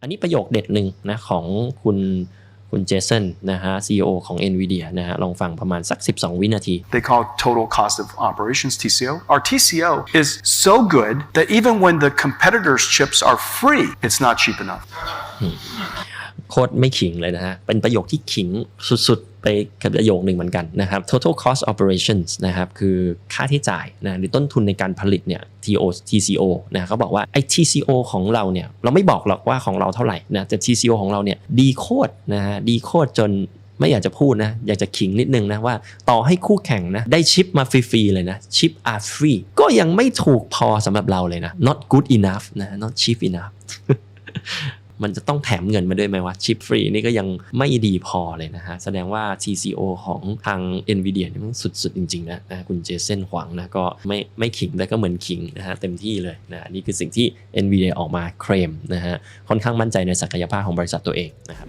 อันนี้ประโยคเด็ดหนึ่งนะของคุณคุณเจสันนะฮะ CEO ของ NVIDIA นะฮะลองฟังประมาณสัก 12 วินาที They call it total cost of operations TCO. Our TCO is so good that even when the competitors' chips are free, it's not cheap enough. โคตรไม่ขิงเลยนะฮะ เป็นประโยคที่ขิงสุดๆ ไปกับประโยคหนึ่งเหมือนกันนะครับ total cost operations นะครับคือค่าที่จ่ายนะหรือต้นทุนในการผลิตเนี่ย TO TCO นะเขาบอกว่าไอ้ TCO ของเราเนี่ยเราไม่บอกหรอกว่าของเราเท่าไหร่นะแต่ TCO ของเราเนี่ยดีโคตรนะฮะดีโคตรจนไม่อยากจะพูดนะ อยากจะขิงนิดนึงนะว่าต่อให้คู่แข่งนะ ได้ชิปมาฟรีๆเลยนะ ชิป are free ก็ยังไม่ถูกพอสำหรับเราเลยนะ not good enough นะ not cheap enough มันจะต้องแถมเงินมาด้วยไหมวะชิปฟรีนี่ก็ยังไม่ดีพอเลยนะฮะ แสดงว่า TCO ของทาง NVIDIA นี่มันสุด ๆ จริง ๆ นะนะคุณเจเซนหวังนะก็ไม่ไม่ขิงแต่ก็เหมือนขิงนะฮะเต็มที่เลยนะนี่คือสิ่งที่ NVIDIA ออกมาเคลมนะฮะค่อนข้างมั่นใจในศักยภาพของบริษัทตัวเองนะครับ